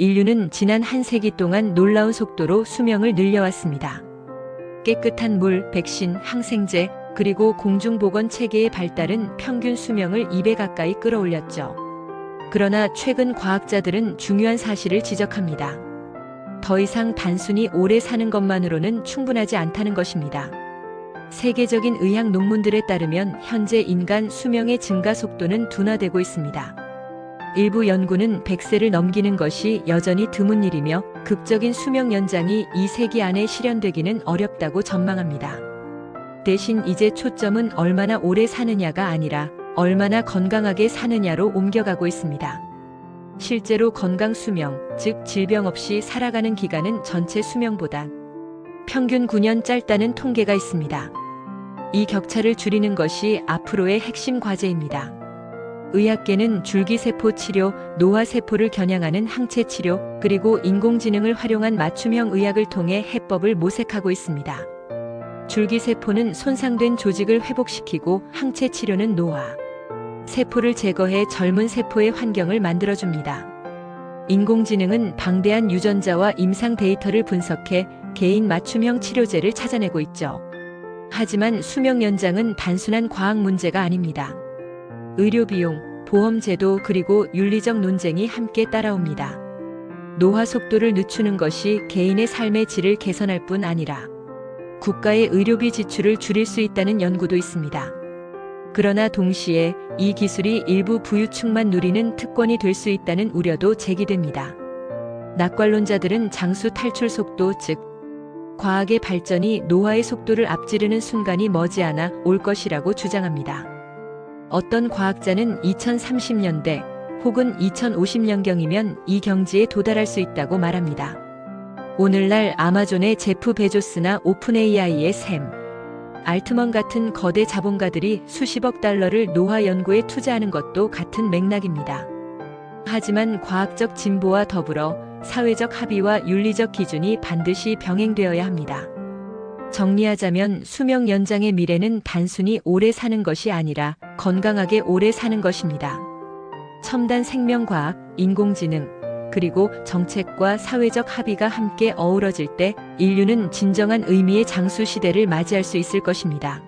인류는 지난 한 세기 동안 놀라운 속도로 수명을 늘려왔습니다. 깨끗한 물, 백신, 항생제, 그리고 공중보건 체계의 발달은 평균 수명을 2배 가까이 끌어올렸죠. 그러나 최근 과학자들은 중요한 사실을 지적합니다. 더 이상 단순히 오래 사는 것만으로는 충분하지 않다는 것입니다. 세계적인 의학 논문들에 따르면 현재 인간 수명의 증가 속도는 둔화되고 있습니다. 일부 연구는 100세를 넘기는 것이 여전히 드문 일이며 극적인 수명 연장이 이 세기 안에 실현되기는 어렵다고 전망합니다. 대신 이제 초점은 얼마나 오래 사느냐가 아니라 얼마나 건강하게 사느냐로 옮겨가고 있습니다. 실제로 건강 수명, 즉 질병 없이 살아가는 기간은 전체 수명보다 평균 9년 짧다는 통계가 있습니다. 이 격차를 줄이는 것이 앞으로의 핵심 과제입니다. 의학계는 줄기세포 치료, 노화세포를 겨냥하는 항체 치료, 그리고 인공지능을 활용한 맞춤형 의학을 통해 해법을 모색하고 있습니다. 줄기세포는 손상된 조직을 회복시키고 항체 치료는 노화, 세포를 제거해 젊은 세포의 환경을 만들어줍니다. 인공지능은 방대한 유전자와 임상 데이터를 분석해 개인 맞춤형 치료제를 찾아내고 있죠. 하지만 수명 연장은 단순한 과학 문제가 아닙니다. 의료 비용, 보험 제도 그리고 윤리적 논쟁이 함께 따라옵니다. 노화 속도를 늦추는 것이 개인의 삶의 질을 개선할 뿐 아니라 국가의 의료비 지출을 줄일 수 있다는 연구도 있습니다. 그러나 동시에 이 기술이 일부 부유층만 누리는 특권이 될 수 있다는 우려도 제기됩니다. 낙관론자들은 장수 탈출 속도 즉 과학의 발전이 노화의 속도를 앞지르는 순간이 머지않아 올 것이라고 주장합니다. 어떤 과학자는 2030년대 혹은 2050년경이면 이 경지에 도달할 수 있다고 말합니다. 오늘날 아마존의 제프 베조스나 오픈 AI의 샘, 알트먼 같은 거대 자본가들이 수십억 달러를 노화 연구에 투자하는 것도 같은 맥락입니다. 하지만 과학적 진보와 더불어 사회적 합의와 윤리적 기준이 반드시 병행되어야 합니다. 정리하자면 수명 연장의 미래는 단순히 오래 사는 것이 아니라 건강하게 오래 사는 것입니다. 첨단 생명과학, 인공지능, 그리고 정책과 사회적 합의가 함께 어우러질 때 인류는 진정한 의미의 장수 시대를 맞이할 수 있을 것입니다.